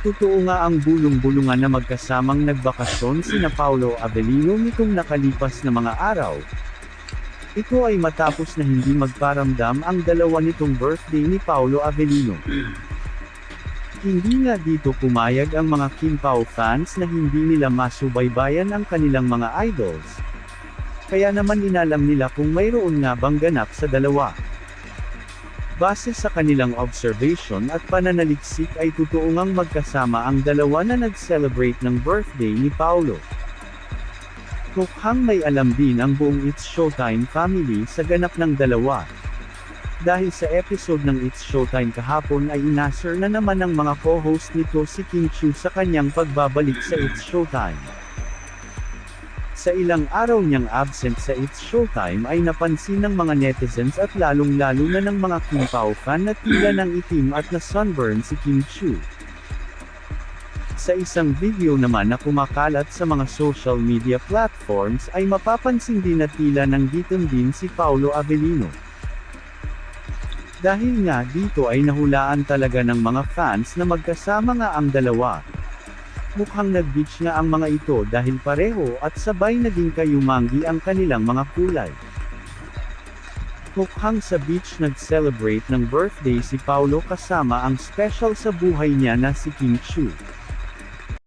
Totoo nga ang bulong-bulungan na magkasamang nagbakasyon sina Paolo Avellino nitong nakalipas na mga araw. Ito ay matapos na hindi magparamdam ang dalawa nitong birthday ni Paolo Avellino. Hindi nga dito pumayag ang mga Kim Pao fans na hindi nila masubaybayan ang kanilang mga idols. Kaya naman inalam nila kung mayroon nga bang ganap sa dalawa. Base sa kanilang observation at pananaliksik ay totoo ngang magkasama ang dalawa na nag-celebrate ng birthday ni Paolo. Mukhang may alam din ang buong It's Showtime family sa ganap ng dalawa. Dahil sa episode ng It's Showtime kahapon ay inasar na naman ng mga co-host nito si Kim Chu sa kanyang pagbabalik sa It's Showtime. Sa ilang araw niyang absent sa It's Showtime ay napansin ng mga netizens at lalong-lalo na ng mga Kim Pao fan na tila ng itim at na sunburn si Kim Chu. Sa isang video naman na kumakalat sa mga social media platforms ay mapapansin din na tila ng gitom din si Paulo Avellino. Dahil nga dito ay nahulaan talaga ng mga fans na magkasama nga ang dalawa. Mukhang nag-beach nga ang mga ito dahil pareho at sabay naging kayumanggi ang kanilang mga kulay. Mukhang sa beach nag-celebrate ng birthday si Paulo kasama ang special sa buhay niya na si Kim Chu.